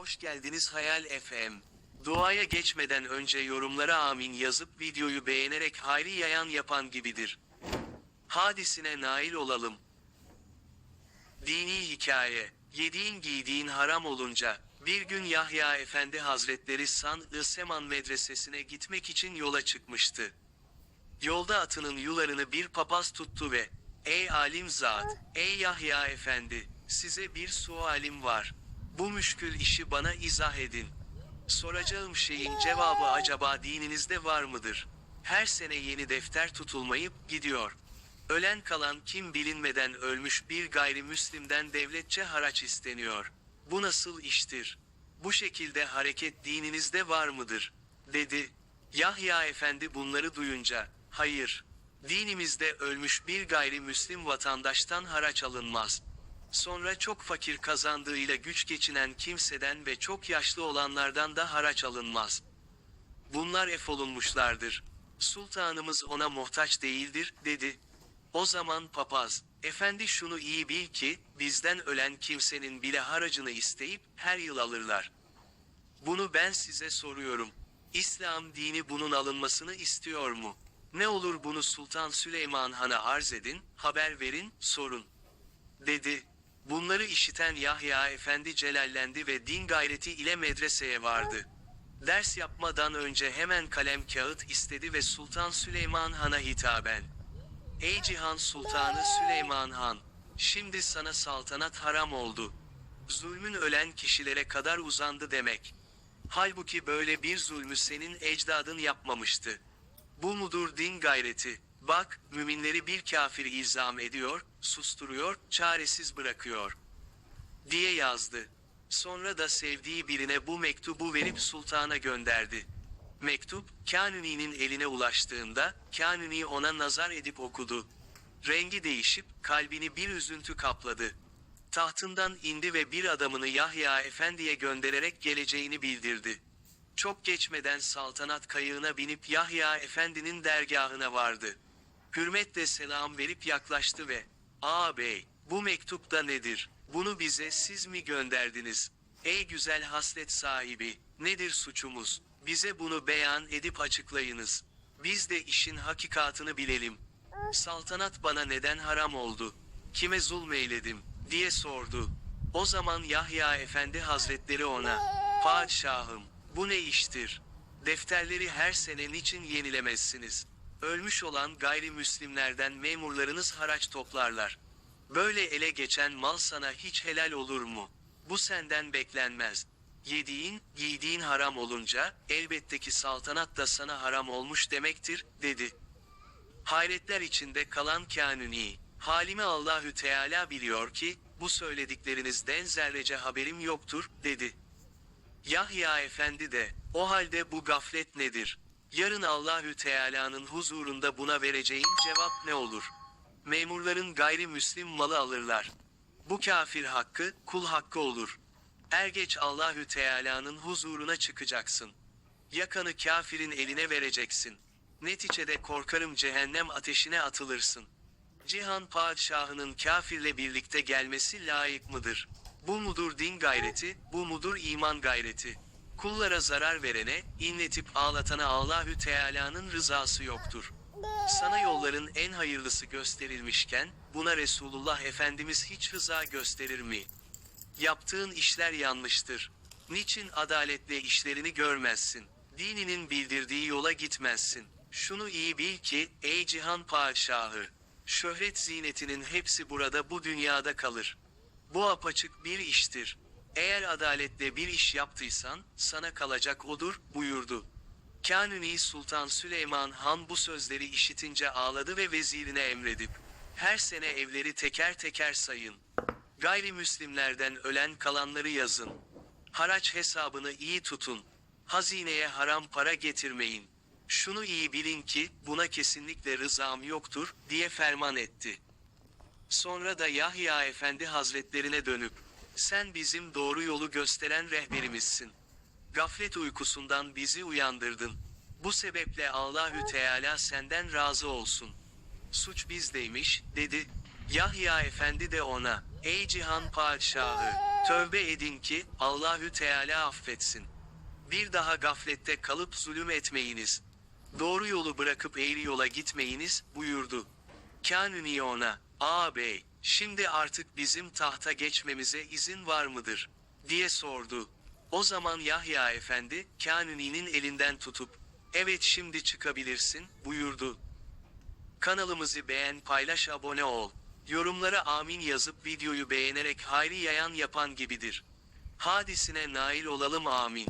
Hoş geldiniz Hayal FM. Duaya geçmeden önce yorumlara amin yazıp videoyu beğenerek hayri yayan yapan gibidir. Hadisine nail olalım. Dini hikaye. Yediğin giydiğin haram olunca, bir gün Yahya Efendi Hazretleri San-ı Seman medresesine gitmek için yola çıkmıştı. Yolda atının yularını bir papaz tuttu ve, Ey alim zat, ey Yahya Efendi, size bir sualim var. Bu müşkül işi bana izah edin. Soracağım şeyin cevabı acaba dininizde var mıdır? Her sene yeni defter tutulmayıp gidiyor. Ölen kalan kim bilinmeden ölmüş bir gayrimüslimden devletçe haraç isteniyor. Bu nasıl iştir? Bu şekilde hareket dininizde var mıdır? Dedi. Yahya Efendi bunları duyunca, hayır, dinimizde ölmüş bir gayrimüslim vatandaştan haraç alınmaz. Sonra çok fakir kazandığıyla güç geçinen kimseden ve çok yaşlı olanlardan da haraç alınmaz. Bunlar efolunmuşlardır. Sultanımız ona muhtaç değildir, dedi. O zaman papaz, efendi şunu iyi bil ki, bizden ölen kimsenin bile haracını isteyip, her yıl alırlar. Bunu ben size soruyorum. İslam dini bunun alınmasını istiyor mu? Ne olur bunu Sultan Süleyman Han'a arz edin, haber verin, sorun. Dedi. Bunları işiten Yahya Efendi celallendi ve din gayreti ile medreseye vardı. Ders yapmadan önce hemen kalem kağıt istedi ve Sultan Süleyman Han'a hitaben. Ey Cihan Sultanı Süleyman Han! Şimdi sana saltanat haram oldu. Zulmün ölen kişilere kadar uzandı demek. Halbuki böyle bir zulmü senin ecdadın yapmamıştı. Bu mudur din gayreti? Bak, müminleri bir kafir ilzam ediyor, susturuyor, çaresiz bırakıyor. Diye yazdı. Sonra da sevdiği birine bu mektubu verip sultana gönderdi. Mektup, Kanuni'nin eline ulaştığında, Kanuni ona nazar edip okudu. Rengi değişip, kalbini bir üzüntü kapladı. Tahtından indi ve bir adamını Yahya Efendi'ye göndererek geleceğini bildirdi. Çok geçmeden saltanat kayığına binip Yahya Efendi'nin dergahına vardı. Hürmetle selam verip yaklaştı ve, ''Ağabey, bu mektupta nedir? Bunu bize siz mi gönderdiniz? Ey güzel haslet sahibi, nedir suçumuz? Bize bunu beyan edip açıklayınız. Biz de işin hakikatını bilelim. Saltanat bana neden haram oldu? Kime zulmeyledim?'' diye sordu. O zaman Yahya Efendi Hazretleri ona, ''Padişahım, bu ne iştir? Defterleri her sene niçin yenilemezsiniz? Ölmüş olan gayrimüslimlerden memurlarınız haraç toplarlar. Böyle ele geçen mal sana hiç helal olur mu? Bu senden beklenmez. Yediğin, giydiğin haram olunca, elbette ki saltanat da sana haram olmuş demektir, dedi. Hayretler içinde kalan Kanuni, halimi Allahü Teala biliyor ki, bu söylediklerinizden zerrece haberim yoktur, dedi. Yahya Efendi de, o halde bu gaflet nedir? Yarın Allahü Teala'nın huzurunda buna vereceğin cevap ne olur? Memurların gayrimüslim malı alırlar. Bu kafir hakkı, kul hakkı olur. Er geç Allahü Teala'nın huzuruna çıkacaksın. Yakanı kafirin eline vereceksin. Neticede korkarım cehennem ateşine atılırsın. Cihan padişahının kafirle birlikte gelmesi layık mıdır? Bu mudur din gayreti, bu mudur iman gayreti? Kullara zarar verene, inletip ağlatana Allahü Teala'nın rızası yoktur. Sana yolların en hayırlısı gösterilmişken, buna Resulullah Efendimiz hiç rıza gösterir mi? Yaptığın işler yanlıştır. Niçin adaletle işlerini görmezsin? Dininin bildirdiği yola gitmezsin. Şunu iyi bil ki, ey cihan padişahı, şöhret zinetinin hepsi burada bu dünyada kalır. Bu apaçık bir iştir. Eğer adaletle bir iş yaptıysan, sana kalacak odur, buyurdu. Kanuni Sultan Süleyman Han bu sözleri işitince ağladı ve vezirine emredip, her sene evleri teker teker sayın. Gayrimüslimlerden ölen kalanları yazın. Haraç hesabını iyi tutun. Hazineye haram para getirmeyin. Şunu iyi bilin ki, buna kesinlikle rızam yoktur, diye ferman etti. Sonra da Yahya Efendi Hazretlerine dönüp, sen bizim doğru yolu gösteren rehberimizsin. Gaflet uykusundan bizi uyandırdın. Bu sebeple Allahü Teala senden razı olsun. Suç bizdeymiş, dedi. Yahya Efendi de ona, Ey cihan padişahı, tövbe edin ki Allahü Teala affetsin. Bir daha gaflette kalıp zulüm etmeyiniz. Doğru yolu bırakıp eğri yola gitmeyiniz buyurdu. Kanuni ona, ağabey, şimdi artık bizim tahta geçmemize izin var mıdır? diye sordu. O zaman Yahya efendi, Kanuni'nin elinden tutup, evet şimdi çıkabilirsin, buyurdu. Kanalımızı beğen paylaş abone ol. Yorumlara amin yazıp videoyu beğenerek hayri yayan yapan gibidir. Hadisine nail olalım amin.